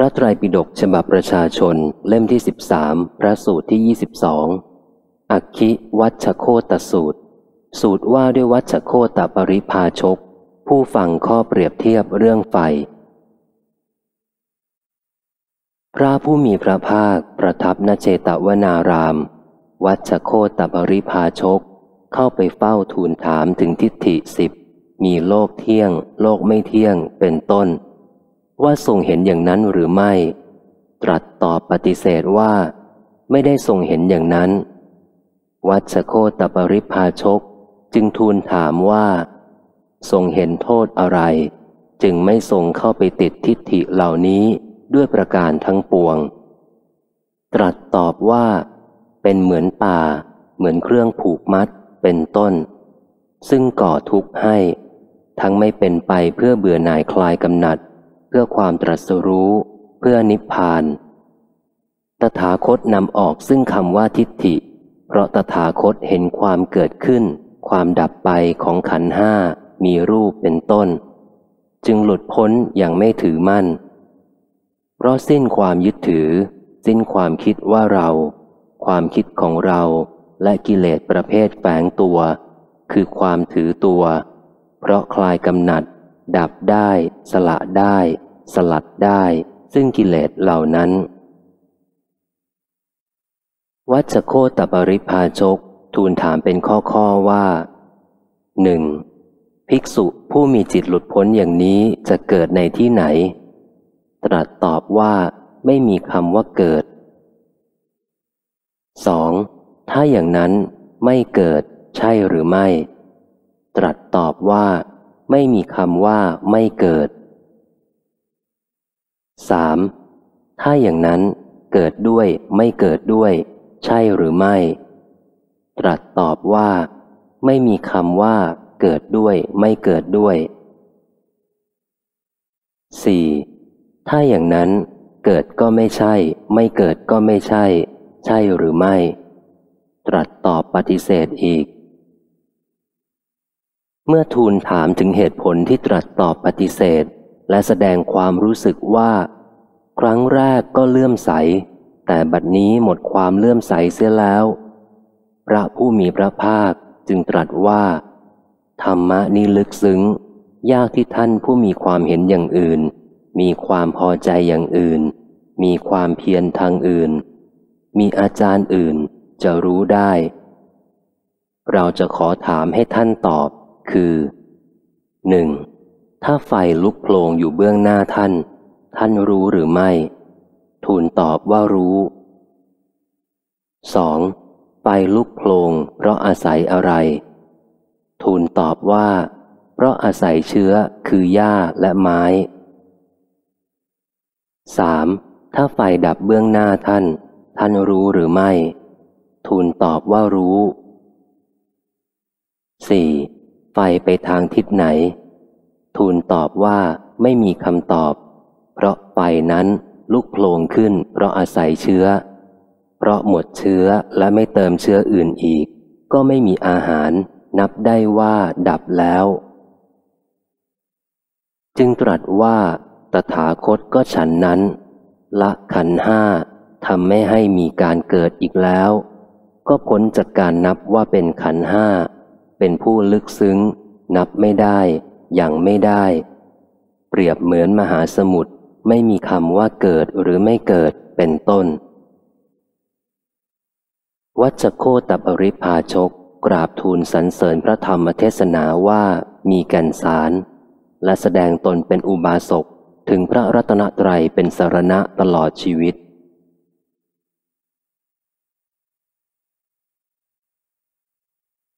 พระไตรปิฎกฉบับประชาชนเล่มที่สิบสามพระสูตรที่ยี่สิบสองอักคิวัชโคตสูตร สูตรว่าด้วยวัชโคตปริพาชก ผู้ฟังข้อเปรียบเทียบเรื่องไฟ พระผู้มีพระภาคประทับนเจตวนาราม วัชโคตปริพาชก เข้าไปเฝ้าทูลถามถึงทิฏฐิสิบมีโลกเที่ยง โลกไม่เที่ยงเป็นต้น ว่าทรงเห็นอย่างนั้นหรือไม่ ตรัสตอบปฏิเสธว่า ไม่ได้ทรงเห็นอย่างนั้น วัชโคตปริพาชกจึงทูลถามว่า ทรงเห็นโทษอะไร จึงไม่ทรงเข้าไปติดทิฏฐิเหล่านี้ด้วยประการทั้งปวง ตรัสตอบว่า เป็นเหมือนป่า เหมือนเครื่องผูกมัดเป็นต้น ซึ่งก่อทุกข์ให้ ทั้งไม่เป็นไปเพื่อเบื่อหน่ายคลายกำหนัด เพื่อความตรัสรู้ เพื่อนิพพาน ตถาคตนำออกซึ่งคำว่าทิฏฐิ เพราะตถาคตเห็นความเกิดขึ้น ความดับไปของขันห้ามีรูปเป็นต้น จึงหลุดพ้นอย่างไม่ถือมั่น เพราะสิ้นความยึดถือ สิ้นความคิดว่าเรา ความคิดของเราและกิเลสประเภทแฝงตัว คือความถือตัว เพราะคลายกำหนัด ดับได้ สละได้ สลัดได้ ซึ่งกิเลสเหล่านั้น วัชโคตปริพาชก ทูลถามเป็นข้อข้อว่าหนึ่งภิกษุผู้มีจิตหลุดพ้นอย่างนี้จะเกิดในที่ไหน ตรัสตอบว่าไม่มีคำว่าเกิด 2. ถ้าอย่างนั้นไม่เกิดใช่หรือไม่ ตรัสตอบว่า ไม่มีคำว่าไม่เกิด 3. ถ้าอย่างนั้นเกิดด้วยไม่เกิดด้วย ใช่หรือไม่ ตรัสตอบว่า ไม่มีคำว่า เกิดด้วย ไม่เกิดด้วย 4. ถ้าอย่างนั้น เกิดก็ไม่ใช่ ไม่เกิดก็ไม่ใช่ ใช่หรือไม่ ตรัสตอบปฏิเสธอีก เมื่อทูลถามถึงเหตุผลที่ตรัสตอบปฏิเสธ และแสดงความรู้สึกว่า ครั้งแรกก็เลื่อมใส แต่บัดนี้หมดความเลื่อมใสเสียแล้ว พระผู้มีพระภาคจึงตรัสว่า ธรรมะนี้ลึกซึ้ง ยากที่ท่านผู้มีความเห็นอย่างอื่น มีความพอใจอย่างอื่น มีความเพียรทางอื่น มีอาจารย์อื่นจะรู้ได้ เราจะขอถามให้ท่านตอบ คือหนึ่งถ้าไฟลุกโผลงอยู่เบื้องหน้าท่าน ท่านรู้หรือไม่ ทูลตอบว่ารู้ 2. ไฟลุกโผลงเพราะอาศัยอะไร ทูลตอบว่า เพราะอาศัยเชื้อคือหญ้าและไม้ 3. ถ้าไฟดับเบื้องหน้าท่าน ท่านรู้หรือไม่ ทูลตอบว่ารู้ 4. ไฟไปทางทิศไหน ทูลตอบว่าไม่มีคำตอบ เพราะไฟนั้นลุกโผล่ขึ้น เพราะอาศัยเชื้อ เพราะหมดเชื้อและไม่เติมเชื้ออื่นอีก ก็ไม่มีอาหารนับได้ว่าดับแล้ว จึงตรัสว่าตถาคตก็ฉันนั้น ละขันห้าทำไม่ให้มีการเกิดอีกแล้ว ก็พ้นจากการนับว่าเป็นขันห้า เป็นผู้ลึกซึ้ง นับไม่ได้ อย่างไม่ได้ เปรียบเหมือนมหาสมุทรไม่มีคำว่าเกิดหรือไม่เกิดเป็นต้น วัชโคตบริพาชก กราบทูลสรรเสริญพระธรรมเทศนาว่ามีแก่นสาร และแสดงตนเป็นอุบาสกถึงพระรัตนตรัยเป็นสารณะตลอดชีวิต